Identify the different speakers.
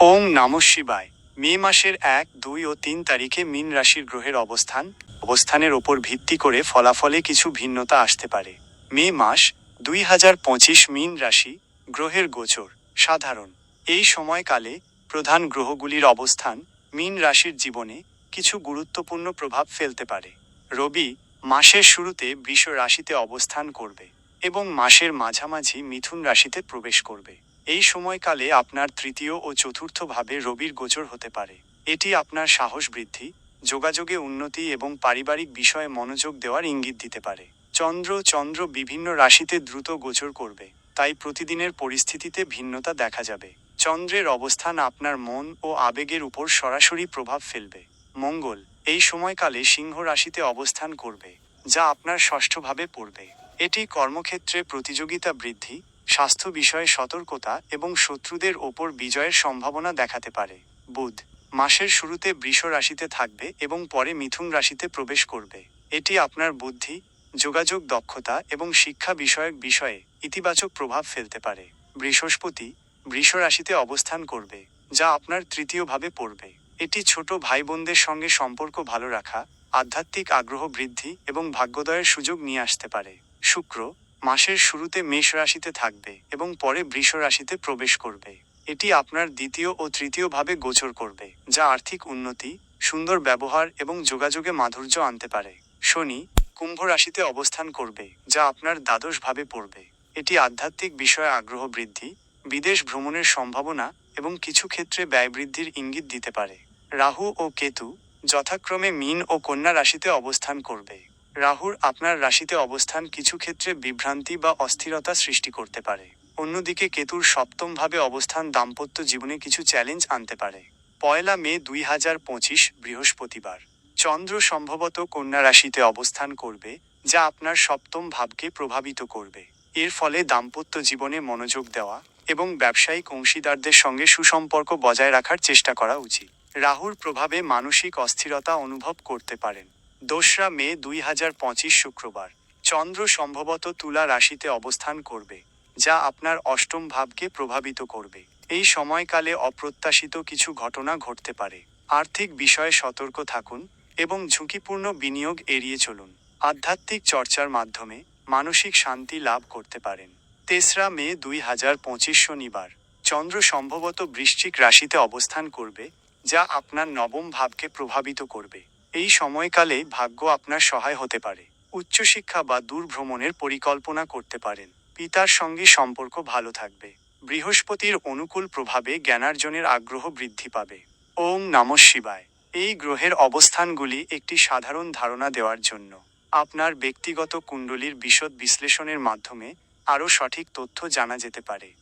Speaker 1: ওং নম শিবায়। মে মাসের এক, দুই ও তিন তারিখে মীন রাশির গ্রহের অবস্থান, অবস্থানের ওপর ভিত্তি করে ফলাফলে কিছু ভিন্নতা আসতে পারে। মে মাস, দুই হাজার পঁচিশ মীন রাশি, গ্রহের গোচর, সাধারণ। এই সময়কালে প্রধান গ্রহগুলির অবস্থান মীন রাশির জীবনে কিছু গুরুত্বপূর্ণ প্রভাব ফেলতে পারে। রবি মাসের শুরুতে বৃষ রাশিতে অবস্থান করবে এবং মাসের মাঝামাঝি মিথুন রাশিতে প্রবেশ করবে। এই সময়কালে আপনার তৃতীয় ও চতুর্থ ভাবে রবির গোচর হতে পারে। এটি আপনার সাহস বৃদ্ধি, যোগাযোগে উন্নতি এবং পারিবারিক বিষয়ে মনোযোগ দেওয়ার ইঙ্গিত দিতে পারে। চন্দ্র চন্দ্র বিভিন্ন রাশিতে দ্রুত গোচর করবে, তাই প্রতিদিনের পরিস্থিতিতে ভিন্নতা দেখা যাবে। চন্দ্রের অবস্থান আপনার মন ও আবেগের উপর সরাসরি প্রভাব ফেলবে। মঙ্গল, এই সময়কালে সিংহ রাশিতে অবস্থান করবে, যা আপনার ষষ্ঠভাবে পড়বে। এটি কর্মক্ষেত্রে প্রতিযোগিতা বৃদ্ধি স্বাস্থ্য বিষয়ে সতর্কতা এবং শত্রুদের ওপর বিজয়ের সম্ভাবনা দেখাতে পারে। বুধ, মাসের শুরুতে বৃষ রাশিতে থাকবে এবং পরে মিথুন রাশিতে প্রবেশ করবে। এটি আপনার বুদ্ধি, যোগাযোগ দক্ষতা এবং শিক্ষা বিষয়ক বিষয়ে ইতিবাচক প্রভাব ফেলতে পারে। বৃহস্পতি, বৃষ রাশিতে অবস্থান করবে, যা আপনার তৃতীয়ভাবে পড়বে। এটি ছোট ভাই বোনদের সঙ্গে সম্পর্ক ভালো রাখা, আধ্যাত্মিক আগ্রহ বৃদ্ধি এবং ভাগ্যোদয়ের সুযোগ নিয়ে আসতে পারে। শুক্র মাসের শুরুতে মেষ রাশিতে থাকবে এবং পরে বৃষ রাশিতে প্রবেশ করবে। এটি আপনার দ্বিতীয় ও তৃতীয় ভাবে গোচর করবে, যা আর্থিক উন্নতি, সুন্দর ব্যবহার এবং যোগাযোগে মাধুর্য আনতে পারে। শনি কুম্ভ রাশিতে অবস্থান করবে, যা আপনার দ্বাদশ ভাবে পড়বে। এটি আধ্যাত্মিক বিষয়ে আগ্রহ বৃদ্ধি, বিদেশ ভ্রমণের সম্ভাবনা এবং কিছু ক্ষেত্রে ব্যয় বৃদ্ধির ইঙ্গিত দিতে পারে। রাহু ও কেতু যথাক্রমে মীন ও কন্যা রাশিতে অবস্থান করবে। রাহুর আপনার রাশিতে অবস্থান কিছু ক্ষেত্রে বিভ্রান্তি বা অস্থিরতা সৃষ্টি করতে পারে। অন্যদিকে কেতুর সপ্তমভাবে অবস্থান দাম্পত্য জীবনে কিছু চ্যালেঞ্জ আনতে পারে। পয়লা মে দুই হাজার পঁচিশ, বৃহস্পতিবার। চন্দ্র সম্ভবত কন্যা রাশিতে অবস্থান করবে, যা আপনার সপ্তম ভাবকে প্রভাবিত করবে। এর ফলে দাম্পত্য জীবনে মনোযোগ দেওয়া এবং ব্যবসায়িক অংশীদারদের সঙ্গে সুসম্পর্ক বজায় রাখার চেষ্টা করা উচিত। রাহুর প্রভাবে মানসিক অস্থিরতা অনুভব করতে পারেন। দোসরা মে দুই হাজার পঁচিশ শুক্রবার। চন্দ্র সম্ভবত তুলা রাশিতে অবস্থান করবে, যা আপনার অষ্টম ভাবকে প্রভাবিত করবে। এই সময়কালে অপ্রত্যাশিত কিছু ঘটনা ঘটতে পারে। আর্থিক বিষয়ে সতর্ক থাকুন এবং ঝুঁকিপূর্ণ বিনিয়োগ এড়িয়ে চলুন। আধ্যাত্মিক চর্চার মাধ্যমে মানসিক শান্তি লাভ করতে পারেন। তেসরা মে দুই হাজার পঁচিশ শনিবার। চন্দ্র সম্ভবত বৃশ্চিক রাশিতে অবস্থান করবে, যা আপনার নবম ভাবকে প্রভাবিত করবে। এই সময়কালে ভাগ্য আপনার সহায় হতে পারে। উচ্চশিক্ষা বা দূর ভ্রমণের পরিকল্পনা করতে পারেন। পিতার সঙ্গে সম্পর্ক ভালো থাকবে। বৃহস্পতির অনুকূল প্রভাবে জ্ঞানার্জনের আগ্রহ বৃদ্ধি পাবে। ওং নম শিবায়। এই গ্রহের অবস্থানগুলি একটি সাধারণ ধারণা দেওয়ার জন্য। আপনার ব্যক্তিগত কুণ্ডলীর বিশদ বিশ্লেষণের মাধ্যমে আরও সঠিক তথ্য জানা যেতে পারে।